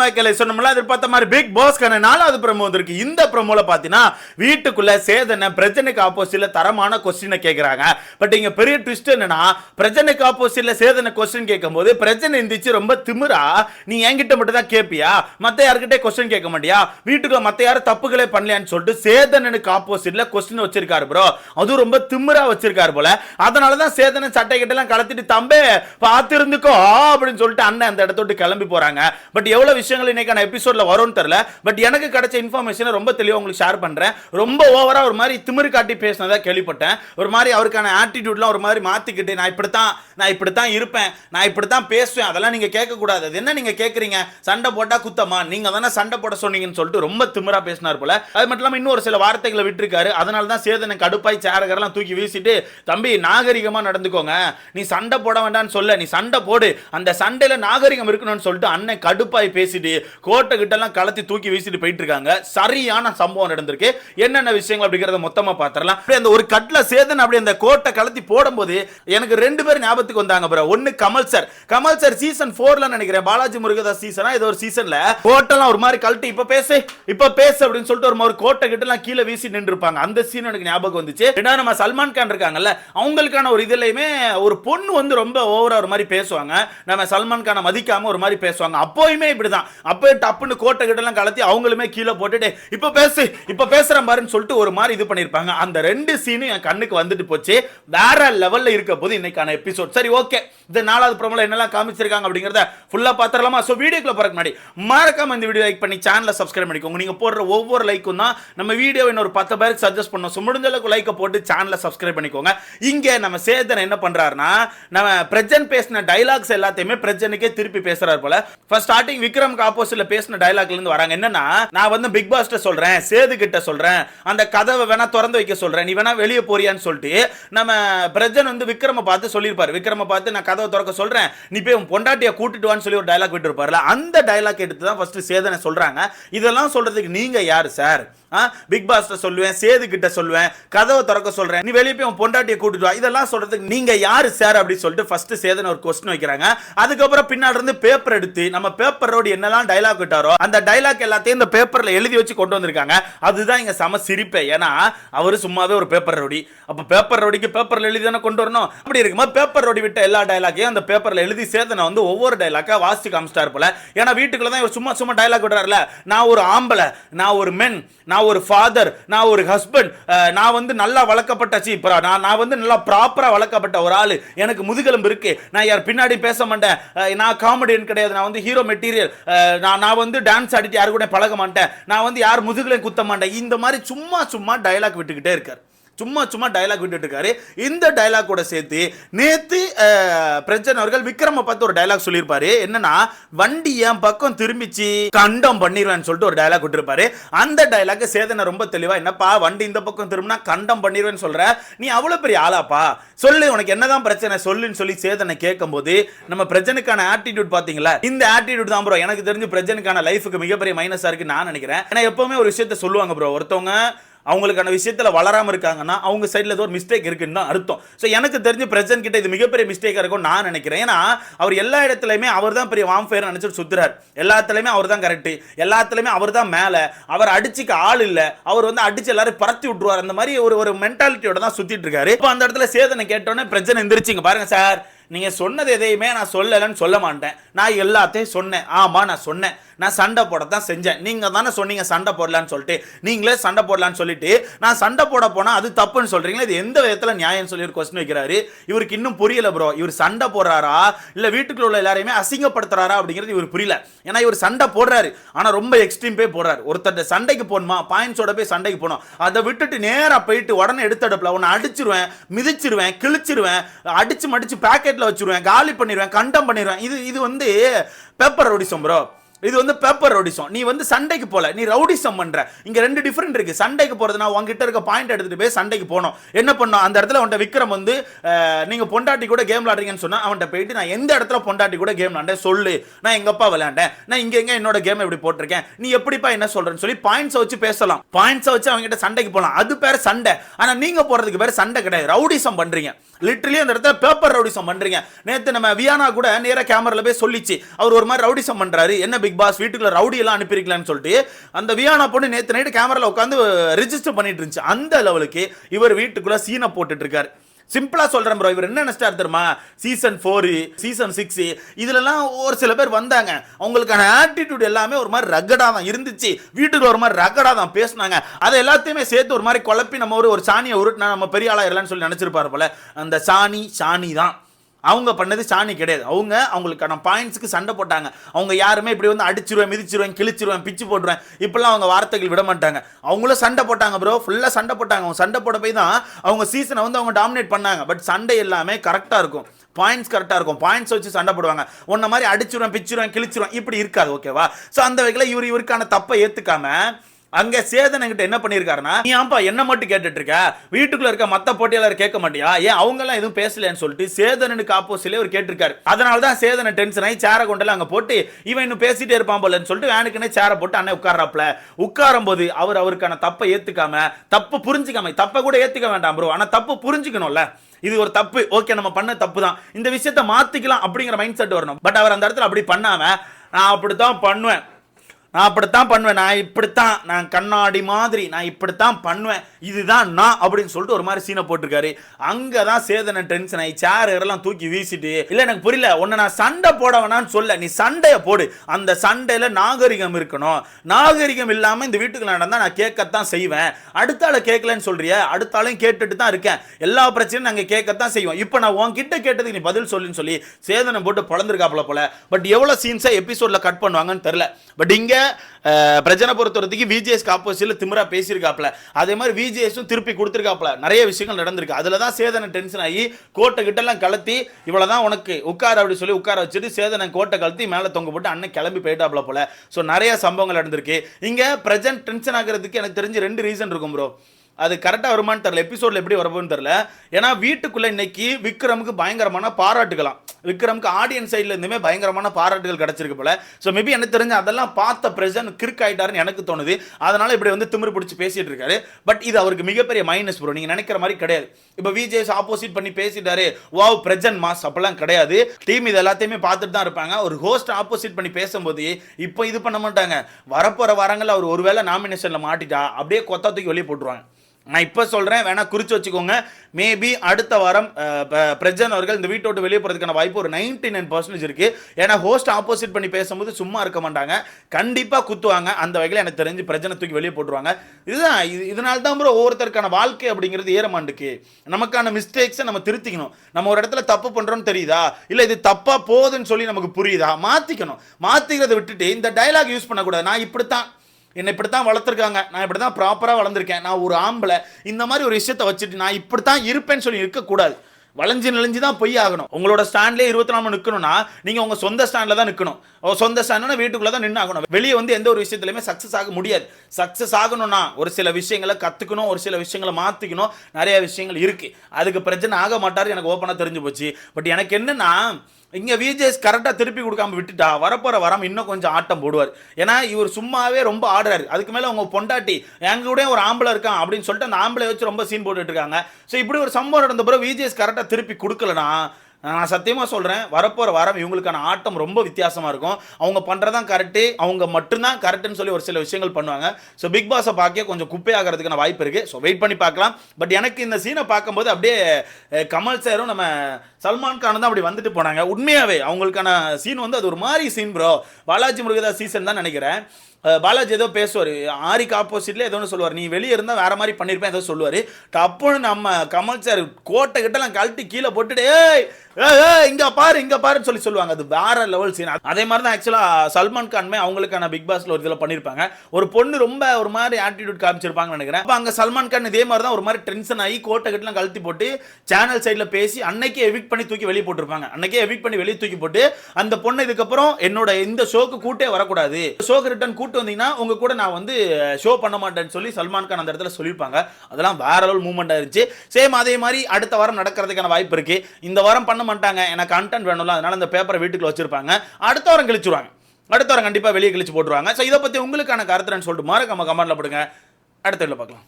மேக்கலை சொன்னோம்ல எதிர்பார்த்த மாதிரி பிக் பாஸ்க்கான நாலாவது ப்ரமோ வந்திருக்கு. இந்த ப்ரமோல பார்த்தீங்கன்னா வீட்டுக்குள்ள சேதனை பிரச்சனைக்கு ஆப்போசிட்ல தரமான கொஸ்டினை கேட்குறாங்க பட் இங்க பெரிய ட்விஸ்ட் என்னன்னா பிரச்சனைக்கு ஆப்போசிட்ல சேதனை கொஸ்டின் கேட்கும்போது பிரச்சனை இருந்துச்சு ரொம்ப திமிரா நீ என்கிட்ட மட்டும் தான் கேட்பியா மற்ற யாருக்கிட்டே கொஸ்டின் கேட்க மாட்டியா? வீட்டுக்குள்ள மற்ற யாரும் தப்புகளே பண்ணலையான்னு சொல்லிட்டு சேதனனுக்கு ஆப்போசிட்ல கொஸ்டின் வச்சிருக்காரு ப்ரோ அதுவும் ரொம்ப திமிரா வச்சிருக்காரு போல. அதனால தான் சேதனை சட்டை கிட்டலாம் கலத்திட்டு தம்பே பார்த்து இருந்துக்கோ அப்படின்னு சொல்லிட்டு அண்ணன் அந்த இடத்த விட்டு கிளம்பி போறாங்க. பட் எவ்வளவு விஷயங்கள் இன்னைக்கான எபிசோட்ல வரும்னு தெரியல. பட் எனக்கு கிடைச்ச இன்ஃபர்மேஷனை ரொம்ப தெளிவாக உங்களுக்கு ஷேர் பண்றேன். ரொம்ப ஓவரா ஒரு மாதிரி திமிரு காட்டி பேசினதா கேள்விப்பட்டேன். ஒரு மாதிரி அவருக்கான ஆட்டிடியூட்லாம் ஒரு மாதிரி மாத்திக்கிட்டு நான் இப்படித்தான் நான் இப்படித்தான் இருப்பேன் நான் இப்படித்தான் பேசுவேன் அதெல்லாம் நீங்க கேட்கக்கூடாது. அது என்ன நீங்க கேட்குறீங்க? சண்டை போட்டா குத்தமா? நீங்க தானே சண்டை போட சொன்னீங்கன்னு சொல்லிட்டு ரொம்ப திமிரா பேசினார் போல. அது மட்டும் இல்லாமல் இன்னும் ஒரு சில வார்த்தைகளை விட்டுருக்காரு. அதனால தான் சேதனை கடுப்பாய் சேரகரெல்லாம் தூக்கி வீசிட்டு தம்பி நாகரிகமா நடந்துக்கோங்க. நீ சண்டை போட வேண்டாம்னு சொல்ல. நீ சண்டை போடு. அந்த சண்டையில நாகரிகம் இருக்கணும்னு சொல்லிட்டு அண்ணன் கடுப்பாய் பேசி பேசிட்டு கோட்டை கிட்ட எல்லாம் கலத்தி தூக்கி வீசிட்டு போயிட்டு இருக்காங்க சரியான சம்பவம் நடந்திருக்கு. என்னென்ன விஷயங்கள் அப்படிங்கறத மொத்தமா பாத்திரலாம். அப்படியே அந்த ஒரு கட்ல சேதன் அப்படி அந்த கோட்டை கலத்தி போடும்போது எனக்கு ரெண்டு பேர் ஞாபகத்துக்கு வந்தாங்க ப்ரோ ஒன்னு Kamal sir Kamal sir season போர்ல நினைக்கிறேன். பாலாஜி முருகதாஸ் சீசனா ஏதோ ஒரு சீசன்ல கோட்டெல்லாம் ஒரு மாதிரி கழட்டி இப்ப பேசு இப்ப பேசு அப்படின்னு சொல்லிட்டு ஒரு மாதிரி கோட்டை கிட்ட எல்லாம் கீழே வீசி நின்று இருப்பாங்க அந்த சீன் எனக்கு ஞாபகம் வந்துச்சு. ஏன்னா நம்ம சல்மான் கான் இருக்காங்கல்ல அவங்களுக்கான ஒரு இதுலயுமே ஒரு பொண்ணு வந்து ரொம்ப ஓவரா ஒரு மாதிரி பேசுவாங்க. நம்ம சல்மான் கானை மதிக்காம ஒரு மாதிரி பேசுவாங்க. அப்போயுமே இப்படி தான் அப்போ டப்புன்னு கோட்டை கிட்டலாம் கலத்தி அவங்களுமே கீழே போட்டுட்டு இப்போ பேசு இப்போ பேசுகிற மாதிரின்னு சொல்லிட்டு ஒரு மாதிரி இது பண்ணியிருப்பாங்க. அந்த ரெண்டு சீனும் என் கண்ணுக்கு வந்துட்டு போச்சு. வேற லெவலில் இருக்க போது இன்னைக்கான எபிசோட் சரி ஓகே இந்த நாலாவது ப்ரோமோல என்னெல்லாம் காமிச்சிருக்காங்க அப்படிங்கிறத ஃபுல்லாக பார்த்துடலாமா ஸோ வீடியோக்குள்ள போகிறக்கு முன்னாடி மறக்காம இந்த வீடியோ லைக் பண்ணி சேனலை சப்ஸ்கிரைப் பண்ணிக்கோங்க. நீங்கள் போடுற ஒவ்வொரு லைக்கும் தான் நம்ம வீடியோ இன்னொரு பத்து பேருக்கு சஜஸ்ட் பண்ணோம். ஸோ முடிஞ்ச அளவுக்கு லைக்கை போட்டு சேனலை சப்ஸ்கிரைப் பண்ணிக்கோங்க. இங்கே நம்ம சேதன் என்ன பண்றாருன்னா நம்ம பிரஜன் பேசின டைலாக்ஸ் எல்லாத்தையுமே பிரஜனுக்கே திருப்பி பேசுகிறார் போல. ஃபர்ஸ்ட் ஸ்டார்டிங் விக்ரம் விக்ரம்க்கு ஆப்போசிட்ல பேசின டைலாக்ல இருந்து வராங்க. என்னன்னா நான் வந்து பிக் பாஸ்ட சொல்றேன் சேது கிட்ட சொல்றேன் அந்த கதவை வேணா திறந்து வைக்க சொல்றேன் நீ வேணா வெளியே போறியான்னு சொல்லிட்டு நம்ம பிரஜன் வந்து விக்ரம பார்த்து சொல்லியிருப்பாரு. விக்ரம பார்த்து நான் கதவை திறக்க சொல்றேன் நீ போய் உன் பொண்டாட்டிய கூட்டிட்டு வான்னு சொல்லி ஒரு டைலாக் விட்டுருப்பாருல. அந்த டைலாக் எடுத்து தான் ஃபர்ஸ்ட் சேதனை சொல்றாங்க. இதெல்லாம் சொல்றதுக்கு நீங்க யாரு சார் பிக் பாஸ்ட சொல்லுவேன் சேது கிட்ட சொல்லுவேன் கதவை திறக்க சொல்றேன். நீ வெளியே போய் உன் பொண்டாட்டியை கூட்டிட்டு வா. இதெல்லாம் சொல்றதுக்கு நீங்க யாரு சார் அப்படின்னு சொல்லிட்டு ஃபர்ஸ்ட் சேதன் ஒரு கொஸ்டின் வைக்கிறாங்க. அதுக்கப்புறம் பின்னாடி இருந்து பேப்பர் எடுத்து நம்ம பேப்பரோடு என்னெல்லாம் டைலாக் விட்டாரோ அந்த டைலாக் எல்லாத்தையும் இந்த பேப்பர்ல எழுதி வச்சு கொண்டு வந்திருக்காங்க. அதுதான் இங்க சம சிரிப்பே. ஏன்னா அவர் சும்மாவே ஒரு பேப்பர் ரோடி அப்ப பேப்பர் ரோடிக்கு பேப்பர்ல எழுதி தானே கொண்டு வரணும்? அப்படி இருக்கும்போது பேப்பர் ரோடி விட்ட எல்லா டைலாக்கையும் அந்த பேப்பர்ல எழுதி சேதனை வந்து ஒவ்வொரு டைலாக்கா வாசிச்சு காமிச்சிட்டார் போல. ஏன்னா வீட்டுக்குள்ள தான் இவர் சும்மா சும்மா டைலாக் விடுறாருல. நான் ஒரு ஆம்பளை நான் ஒரு மென் நான் ஒரு ஃபாதர் நான் ஒரு ஹஸ்பண்ட் நான் வந்து நல்லா வளர்க்கப்பட்ட சி நான் நான் வந்து நல்லா ப்ராப்பராக வளர்க்கப்பட்ட ஒரு ஆள். எனக்கு முதுகெலும்பு இருக்கு. நான் யார் பின்னாடி பேச மாட்டேன். நான் காமெடியன் கிடையாது. நான் வந்து ஹீரோ மெட்டீரியல் நான் நான் வந்து டான்ஸ் ஆடிட்டு யாரு கூட பழக மாட்டேன். நான் வந்து யார் முதுகலையும் குத்த மாட்டேன். இந்த மாதிரி சும்மா சும்மா டைலாக் விட்டுக்கிட்டே இருக்கார். சும்மா சும்மா டைலாக் விட்டுட்டு இருக்காரு இந்த டைலாக் சேர்த்து நேத்து பிரஜன் அவர்கள் விக்ரம பார்த்து ஒரு டைலாக் சொல்லியிருப்பாரு. என்னன்னா வண்டி என் பக்கம் திரும்பிச்சு கண்டம் பண்ணிடுவேன்னு சொல்லிட்டு ஒரு டைலாக் விட்டுருப்பாரு. அந்த டைலாக் சேதனை ரொம்ப தெளிவா என்னப்பா வண்டி இந்த பக்கம் திரும்பினா கண்டம் பண்ணிடுவேன்னு சொல்ற? நீ அவ்வளவு பெரிய ஆளாப்பா? சொல்லு உனக்கு என்னதான் பிரச்சனை? சொல்லுன்னு சொல்லி சேதனை கேட்கும்போது நம்ம பிரஜனுக்கான ஆட்டிடியூட் பாத்தீங்களா இந்த ஆட்டிடியூட் தான் ப்ரோ எனக்கு தெரிஞ்சு பிரஜனுக்கான லைஃபுக்கு மிகப்பெரிய மைனஸா இருக்கு நான் நினைக்கிறேன். ஏன்னா எப்பவுமே ஒரு விஷயத்த சொல்லுவாங்க ப்ரோ ஒருத்தவங்க அவங்களுக்கான விஷயத்தில் வளராமல் இருக்காங்கன்னா அவங்க சைடில் ஏதோ ஒரு மிஸ்டேக் இருக்குன்னு தான் அர்த்தம். ஸோ எனக்கு தெரிஞ்சு பிரசன் கிட்ட இது மிகப்பெரிய மிஸ்டேக்காக இருக்கும் நான் நினைக்கிறேன். ஏன்னா அவர் எல்லா இடத்துலையுமே அவர் தான் பெரிய வாம்ஃபயர் நினச்சிட்டு சுத்துறாரு. எல்லாத்துலேயுமே அவர் தான் கரெக்டு எல்லாத்துலேயுமே அவர் தான் மேலே. அவர் அடிச்சுக்க ஆள் இல்லை. அவர் வந்து அடிச்சு எல்லாரும் பரத்தி விட்டுருவார். அந்த மாதிரி ஒரு ஒரு மென்டாலிட்டியோட தான் சுற்றிட்டு இருக்காரு. இப்போ அந்த இடத்துல சேதனை கேட்டோன்னே பிரச்சனை எந்திரிச்சிங்க பாருங்க சார் நீங்கள் சொன்னது எதையுமே நான் சொல்லலைன்னு சொல்ல மாட்டேன். நான் எல்லாத்தையும் சொன்னேன். ஆமாம் நான் சொன்னேன். நான் சண்டை போடத்தான் செஞ்சேன். நீங்கள் தானே சொன்னீங்க சண்டை போடலான்னு சொல்லிட்டு. நீங்களே சண்டை போடலான்னு சொல்லிட்டு நான் சண்டை போட போனால் அது தப்புன்னு சொல்கிறீங்களா இது எந்த விதத்தில் நியாயம் சொல்லி ஒரு கொஸ்டின் வைக்கிறாரு. இவருக்கு இன்னும் புரியல ப்ரோ இவர் சண்டை போடுறாரா? இல்லை வீட்டுக்குள்ள உள்ள எல்லாரையுமே அசிங்கப்படுத்துறாரா அப்படிங்கிறது இவர் புரியல. ஏன்னா இவர் சண்டை போடுறாரு. ஆனால் ரொம்ப எக்ஸ்ட்ரீம் போய் போடுறாரு. ஒருத்தர் சண்டைக்கு போகணுமா? பாயிண்ட்ஸோட போய் சண்டைக்கு போகணும். அதை விட்டுட்டு நேராக போயிட்டு உடனே எடுத்தடுப்பில் உன்னை அடிச்சிருவேன் மிதிச்சிருவேன் கிழிச்சிருவேன் அடிச்சு மடிச்சு பேக்கெட்டில் வச்சிருவேன் காலி பண்ணிடுவேன் கண்டம் பண்ணிடுவேன் இது இது வந்து பேப்பர் ரொடிசம் ப்ரோ இது வந்து பேப்பர் ரவுடிசம் நீ வந்து சண்டைக்கு போல நீ ரவுடிசம் பண்ற. இங்க ரெண்டு டிஃபரெண்ட் இருக்கு. சண்டைக்கு போறதுனா உங்ககிட்ட இருக்க பாயிண்ட் எடுத்துட்டு போய் சண்டைக்கு போனோம் என்ன பண்ணோம்? அந்த இடத்துல அவன்கிட்ட விக்ரம் வந்து நீங்க பொண்டாட்டி கூட கேம் விளாடுறீங்கன்னு சொன்னா அவன்கிட்ட போயிட்டு நான் எந்த இடத்துல பொண்டாட்டி கூட கேம் விளாண்டேன் சொல்லு. நான் எங்க அப்பா விளையாண்டேன். நான் இங்க எங்க என்னோட கேம் இப்படி போட்டிருக்கேன். நீ எப்படிப்பா என்ன சொல்றேன்னு சொல்லி பாயிண்ட்ஸ் வச்சு பேசலாம். பாயிண்ட்ஸ் வச்சு அவங்க கிட்ட சண்டைக்கு போலாம் அது பேர் சண்டை. ஆனா நீங்க போறதுக்கு பேர் சண்டை கிடையாது. ரவுடிசம் பண்றீங்க. லிட்ரலி அந்த இடத்துல பேப்பர் ரவுடிசம் பண்ணுறீங்க நேற்று நம்ம வியானா கூட நேரா கேமரால போய் சொல்லிச்சு. அவர் ஒரு மாதிரி ரவுடிசம் பண்றாரு. என்ன பிக் பாஸ் வீட்டுக்குள்ள ரவுடி எல்லாம் அனுப்பியிருக்கலான்னு சொல்லிட்டு அந்த வியானா பொண்ணு நேற்று நைட்டு கேமரால உட்காந்து ரிஜிஸ்டர் பண்ணிட்டு இருந்துச்சு. அந்த லெவலுக்கு இவர் வீட்டுக்குள்ள சீனை போட்டுட்டு இருக்காரு. சிம்பிளா சொல்றேன் ப்ரோ இவர் என்ன நினைச்சிட்டாரு தெரியுமா? சீசன் ஃபோர் சீசன் சிக்ஸு இதுலலாம் ஒரு சில பேர் வந்தாங்க. அவங்களுக்கான ஆட்டிடியூட் எல்லாமே ஒரு மாதிரி ரகடாக தான் இருந்துச்சு. வீட்டுக்கு ஒரு மாதிரி ரகடா தான் பேசினாங்க. அதை எல்லாத்தையுமே சேர்த்து ஒரு மாதிரி குழப்பி நம்ம ஒரு ஒரு சாணியை உருட்டினா நம்ம பெரிய ஆளாயிரலாம்னு சொல்லி நினச்சிருப்பாரு போல. அந்த சாணி சாணி தான். அவங்க பண்ணது சாணி கிடையாது. அவங்க அவங்களுக்கான பாயிண்ட்ஸுக்கு சண்டை போட்டாங்க. அவங்க யாருமே இப்படி வந்து அடிச்சிருவேன் மிதிச்சிருவேன் கிழிச்சிருவேன் பிச்சு போட்டுருவேன். இப்பெல்லாம் அவங்க வார்த்தைகள் விட மாட்டாங்க. அவங்களும் சண்டை போட்டாங்க ப்ரோ ஃபுல்லாக சண்டை போட்டாங்க. அவங்க சண்டை போட போய் தான் அவங்க சீசனை வந்து அவங்க டாமினேட் பண்ணாங்க. பட் சண்டை எல்லாமே கரெக்டாக இருக்கும். பாயிண்ட்ஸ் கரெக்டாக இருக்கும். பாயிண்ட்ஸ் வச்சு சண்டை போடுவாங்க. உன்ன மாதிரி அடிச்சிருவேன் பிச்சிருவேன் கிழிச்சிருவேன் இப்படி இருக்காது ஓகேவா ஸோ அந்த வகையில் இவர் இவருக்கான தப்பை ஏற்றுக்காமல் அங்க சேதன் கிட்ட என்ன பண்ணிருக்காருன்னா நீ ஆம்பா என்ன மட்டும் கேட்டுட்டு இருக்க வீட்டுக்குள்ள இருக்க மத்த போட்டியாளர் கேட்க மாட்டியா? ஏன் அவங்க எல்லாம் எதுவும் பேசலன்னு சொல்லிட்டு சேதனுக்கு ஆப்போசிட்ல அவர் கேட்டிருக்காரு. அதனால தான் சேதனை டென்ஷன் ஆகி சேரை கொண்டெல்லாம் அங்க போட்டு இவன் இன்னும் பேசிட்டே இருப்பான் போலன்னு சொல்லிட்டு வேனுக்குன்னே சேரை போட்டு அண்ணன் உட்கார்றாப்ல உட்காரும் போது அவர் அவருக்கான தப்பை ஏத்துக்காம தப்பு புரிஞ்சுக்காம தப்பை கூட ஏத்துக்க வேண்டாம் ப்ரோ ஆனா தப்பு புரிஞ்சுக்கணும்ல. இது ஒரு தப்பு. ஓகே நம்ம பண்ண தப்பு தான். இந்த விஷயத்தை மாத்திக்கலாம் அப்படிங்கிற மைண்ட் செட் வரணும். பட் அவர் அந்த இடத்துல அப்படி பண்ணாம நான் அப்படித்தான் பண்ணுவேன். நான் அப்படித்தான் பண்ணுவேன் நான் இப்படித்தான் நான் கண்ணாடி மாதிரி நான் இப்படித்தான் பண்ணுவேன் இதுதான் நான் அப்படின்னு சொல்லிட்டு ஒரு மாதிரி சீனை போட்டிருக்காரு. அங்கே தான் சேதனை டென்ஷன் ஆகி சேர் எல்லாம் தூக்கி வீசிட்டு இல்லை எனக்கு புரியல உன்னை நான் சண்டை போட வேணான்னு சொல்ல நீ சண்டையை போடு. அந்த சண்டையில் நாகரிகம் இருக்கணும். நாகரிகம் இல்லாமல் இந்த வீட்டுக்கு நடந்தால் நான் கேட்கத்தான் செய்வேன். அடுத்த ஆளை கேட்கலன்னு சொல்கிறிய அடுத்த ஆளையும் கேட்டுட்டு தான் இருக்கேன். எல்லா பிரச்சனையும் நாங்கள் கேட்கத்தான் செய்வோம். இப்போ நான் உன்கிட்ட கேட்டதுக்கு நீ பதில் சொல்லுன்னு சொல்லி சேதனை போட்டு பொழந்திருக்காப்புல போல. பட் எவ்வளோ சீன்ஸை எபிசோடில் கட் பண்ணுவாங்கன்னு தெரில பட் இங்கே பிரச்சனை பொறுத்தவரத்துக்கு விஜிஎஸ்க்கு ஆப்போசிட்ல திமிரா பேசியிருக்காப்ல அதே மாதிரி விஜிஎஸும் திருப்பி கொடுத்துருக்காப்ல நிறைய விஷயங்கள் நடந்திருக்கு. அதில் தான் சேதனை டென்ஷன் ஆகி கோட்டை கிட்டலாம் கலத்தி இவ்வளோ தான் உனக்கு உட்கார அப்படி சொல்லி உட்கார வச்சுட்டு சேதனை கோட்டை கலத்தி மேலே தொங்க போட்டு அண்ணன் கிளம்பி போயிட்டாப்ல போல. ஸோ நிறைய சம்பவங்கள் நடந்திருக்கு. இங்கே பிரசன்ட் டென்ஷன் ஆகிறதுக்கு எனக்கு தெரிஞ்சு ரெண்டு ரீசன் இருக்கும் ப்ரோ அது கரெக்டாக வருமான்னு தெரில எபிசோடில் எப்படி வரப்போன்னு தெரில ஏன்னா வீட்டுக்குள்ளே இன்னைக்கு விக்ரமுக்கு பயங்கரமான பாராட்டுகளாம். விக்ரமுக்கு ஆடியன்ஸ் சைடில் இருந்துமே பயங்கரமான பாராட்டுகள் கிடச்சிருக்கு போல. ஸோ மேபி எனக்கு தெரிஞ்சு அதெல்லாம் பார்த்த பிரசன் கிரிக் ஆகிட்டாருன்னு எனக்கு தோணுது. அதனால் இப்படி வந்து திமிரு பிடிச்சி பேசிகிட்டு இருக்காரு. பட் இது அவருக்கு மிகப்பெரிய மைனஸ் ப்ரோ நீங்கள் நினைக்கிற மாதிரி கிடையாது. இப்போ விஜேஸ் ஆப்போசிட் பண்ணி பேசிட்டாரு. வாவ் பிரஜன் மாஸ் அப்பெல்லாம் கிடையாது. டீம் இது எல்லாத்தையுமே பார்த்துட்டு தான் இருப்பாங்க. ஒரு ஹோஸ்ட் ஆப்போசிட் பண்ணி பேசும்போது இப்போ இது பண்ண மாட்டாங்க. வரப்போகிற வாரங்களில் அவர் ஒருவேளை நாமினேஷனில் மாட்டிட்டா அப்படியே கொத்தா தூக்கி வெளியே போட்டுருவாங்க. நான் இப்போ சொல்கிறேன் வேணால் குறித்து வச்சுக்கோங்க. மேபி அடுத்த வாரம் பிரஜன் அவர்கள் இந்த வீட்டை விட்டு வெளியே போகிறதுக்கான வாய்ப்பு ஒரு நைன்டி நைன் பர்சன்டேஜ் இருக்குது ஏன்னா ஹோஸ்ட் ஆப்போசிட் பண்ணி பேசும்போது சும்மா இருக்க மாட்டாங்க. கண்டிப்பாக குத்துவாங்க. அந்த வகையில் எனக்கு தெரிஞ்சு பிரஜனை தூக்கி வெளியே போட்டுருவாங்க. இதுதான் இது இதனால தான் ப்ரோ ஒவ்வொருத்தருக்கான வாழ்க்கை அப்படிங்கிறது ஏறமாண்டுக்கு. நமக்கான மிஸ்டேக்ஸை நம்ம திருத்திக்கணும். நம்ம ஒரு இடத்துல தப்பு பண்ணுறோம்னு தெரியுதா? இல்லை இது தப்பாக போகுதுன்னு சொல்லி நமக்கு புரியுதா? மாற்றிக்கணும் மாற்றிக்கிறத விட்டுட்டு இந்த டைலாக் யூஸ் பண்ணக்கூடாது. நான் இப்படித்தான் என்னை இப்படி தான் வளர்த்துருக்காங்க. நான் இப்படி தான் ப்ராப்பராக வளர்ந்துருக்கேன். நான் ஒரு ஆம்பளை. இந்த மாதிரி ஒரு விஷயத்தை வச்சுட்டு நான் இப்படி தான் இருப்பேன்னு சொல்லி இருக்கக்கூடாது. வளைஞ்சு நெளிஞ்சு தான் பொய் ஆகணும். உங்களோட ஸ்டாண்ட்லேயே இருபத்தி நாலு நிற்கணும்னா நீங்கள் உங்கள் சொந்த ஸ்டாண்டில் தான் நிற்கணும் சொந்த ஸ்டாண்ட்னா வீட்டுக்குள்ளே தான் நின்று ஆகணும். வெளியே வந்து எந்த ஒரு விஷயத்துலையுமே சக்ஸஸ் ஆக முடியாது. சக்ஸஸ் ஆகணும்னா ஒரு சில விஷயங்களை கற்றுக்கணும் ஒரு சில விஷயங்களை மாற்றிக்கணும் நிறைய விஷயங்கள் இருக்குது அதுக்கு பிரச்சனை ஆக மாட்டார். எனக்கு ஓப்பனாக தெரிஞ்சு போச்சு. பட் எனக்கு என்னென்னா இங்கே விஜேஸ் கரெக்டாக திருப்பி கொடுக்காம விட்டுட்டா வரப்போகிற வரம் இன்னும் கொஞ்சம் ஆட்டம் போடுவார். ஏன்னா இவர் சும்மாவே ரொம்ப ஆடுறாரு. அதுக்கு மேலே அவங்க பொண்டாட்டி எங்க கூட ஒரு ஆம்பளை இருக்கான் அப்படின்னு சொல்லிட்டு அந்த ஆம்பளை வச்சு ரொம்ப சீன் போட்டுட்டு இருக்காங்க. ஸோ இப்படி ஒரு சம்பவம் நடந்த பிறகு விஜேஸ் கரெக்டாக திருப்பி கொடுக்கலனா நான் சத்தியமாக சொல்கிறேன் வரப்போகிற வாரம் இவங்களுக்கான ஆட்டம் ரொம்ப வித்தியாசமாக இருக்கும். அவங்க பண்ணுறதான் கரெக்டு அவங்க மட்டும்தான் கரெக்டுன்னு சொல்லி ஒரு சில விஷயங்கள் பண்ணுவாங்க. ஸோ பிக் பாஸை பார்க்க கொஞ்சம் குப்பையாகிறதுக்கான வாய்ப்பு இருக்குது ஸோ வெயிட் பண்ணி பார்க்கலாம். பட் எனக்கு இந்த சீனை பார்க்கும்போது அப்படியே கமல் சாரும் நம்ம சல்மான் கான் தான் அப்படி வந்துட்டு போனாங்க. உண்மையாகவே அவங்களுக்கான சீன் வந்து அது ஒரு மாதிரி scene bro Balaji Murugadoss season தான் நினைக்கிறேன். பாலாஜி ஏதோ பேசுவார். ஆரிக்கு ஆப்போசிட்டில் ஏதோ ஒன்று சொல்லுவார். நீ வெளியே இருந்தால் வேற மாதிரி பண்ணியிருப்பேன் ஏதோ சொல்லுவார். டப்புன்னு நம்ம கமல் சார் கோட்டை கிட்டலாம் கழட்டி கீழே போட்டுட்டு ஏய் இங்கே பாரு இங்கே பாருன்னு சொல்லி சொல்லுவாங்க. அது வேற லெவல் சீன் அதே மாதிரி தான் ஆக்சுவலாக சல்மான் கான்மே அவங்களுக்கான பிக் பாஸில் ஒரு இதில் பண்ணியிருப்பாங்க ஒரு பொண்ணு ரொம்ப ஒரு மாதிரி ஆட்டிடியூட் காமிச்சிருப்பாங்கன்னு நினைக்கிறேன். அப்போ அங்கே சல்மான் கான் இதே மாதிரி தான் ஒரு மாதிரி டென்ஷன் ஆகி கோட்டை கிட்டலாம் கழட்டி போட்டு சேனல் சைடில் பேசி அன்னைக்கே எவிக் பண்ணி தூக்கி வெளியே போட்டிருப்பாங்க. அன்னைக்கே எவிக் பண்ணி வெளியே தூக்கி போட்டு அந்த பொண்ணு இதுக்கப்புறம் என்னோட இந்த ஷோக்கு கூட்டே வரக்கூடாது. ஷோக்கு ரிட்டர்ன் கூட்டு வந்தீங்கன்னா உங்க கூட நான் வந்து ஷோ பண்ண மாட்டேன்னு சொல்லி சல்மான் கான் அந்த இடத்துல சொல்லியிருப்பாங்க. அதெல்லாம் வேற லெவல் மூவ்மெண்ட் ஆயிருச்சு சேம் அதே மாதிரி அடுத்த வாரம் நடக்கிறதுக்கான வாய்ப்பு இருக்கு. இந்த வாரம் பண்ண மாட்டாங்க. எனக்கு கண்டென்ட் வேணும்ல அதனால இந்த பேப்பரை வீட்டுக்குள்ள வச்சிருப்பாங்க. அடுத்த வாரம் கழிச்சுருவாங்க. அடுத்த வாரம் கண்டிப்பாக வெளியே கழிச்சு போட்டுருவாங்க. ஸோ இதை பற்றி உங்களுக்கான கருத்துன்னு சொல்லிட்டு மறக்காம கமெண்ட்ல போடுங்க. அடுத்த வீடியோல பார்க்கலாம்.